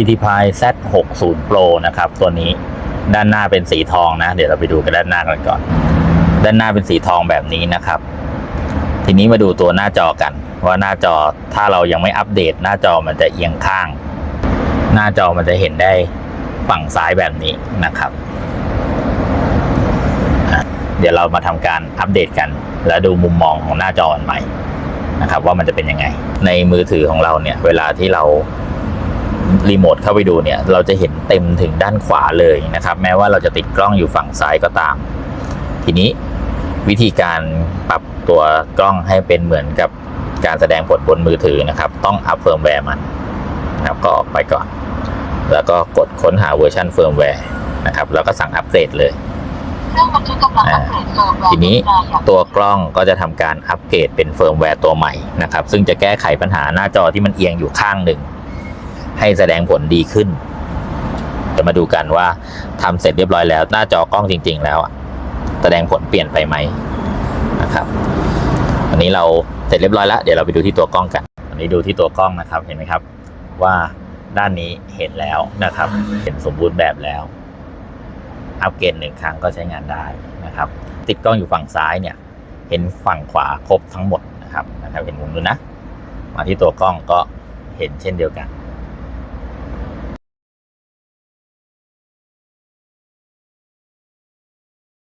DTPi Z60 Pro นะครับ ตัวนี้ด้านหน้าเป็นสีทองนะ เดี๋ยวเราไปดูกันด้านหน้ากันก่อน ด้านหน้าเป็นสีทองแบบนี้นะครับ ทีนี้มาดูตัวหน้าจอกัน ว่าหน้าจอถ้าเรายังไม่อัปเดต หน้าจอมันจะเอียงข้าง หน้าจอมันจะเห็นได้ฝั่งซ้ายแบบนี้นะครับ เดี๋ยวเรามาทำการอัปเดตกัน แล้วดูมุมมองของหน้าจอมันใหม่นะครับว่ามันจะเป็นยังไง ในมือถือของเราเนี่ย เวลาที่เรา รีโมทเข้าไปดูเนี่ยเราจะเห็นเต็มถึงด้านขวาเลยนะครับ แม้ว่าเราจะติดกล้องอยู่ฝั่งซ้ายก็ตาม ทีนี้วิธีการปรับตัวกล้องให้เป็นเหมือนกับการแสดงผลบนมือถือนะครับ ต้องอัพเฟิร์มแวร์มันนะครับก็ออกไปก่อน แล้วก็กดค้นหาเวอร์ชันเฟิร์มแวร์นะครับ แล้วก็สั่งอัปเกรดเลยเครื่องบันทึกกำลังอัปเกรดเฟิร์มแวร์ทีนี้ได้อย่างตัวกล้องก็จะทำการอัปเกรดเป็นเฟิร์มแวร์ตัวใหม่นะครับ ซึ่งจะแก้ไขปัญหาหน้าจอที่มันเอียงอยู่ข้างหนึ่ง ให้แสดงผลดีขึ้นจะมาดูกันว่าทำเสร็จเรียบร้อยแล้ว หน้าจอกล้องจริง ๆ แล้วอะแสดงผลเปลี่ยนไปไหมนะครับวันนี้เราเสร็จเรียบร้อยแล้วเดี๋ยวเราไปดูที่ตัวกล้องกันวันนี้ดูที่ตัวกล้องนะครับเห็นไหมครับ ว่าด้านนี้เห็นแล้วนะครับ เห็นสมบูรณ์แบบแล้ว อัปเกรดหนึ่งครั้งก็ใช้งานได้นะครับ ติดกล้องอยู่ฝั่งซ้ายเนี่ย เห็นฝั่งขวาครบทั้งหมดนะครับนะครับ เห็นมุมนู้นนะ มาที่ตัวกล้องก็เห็นเช่นเดียวกัน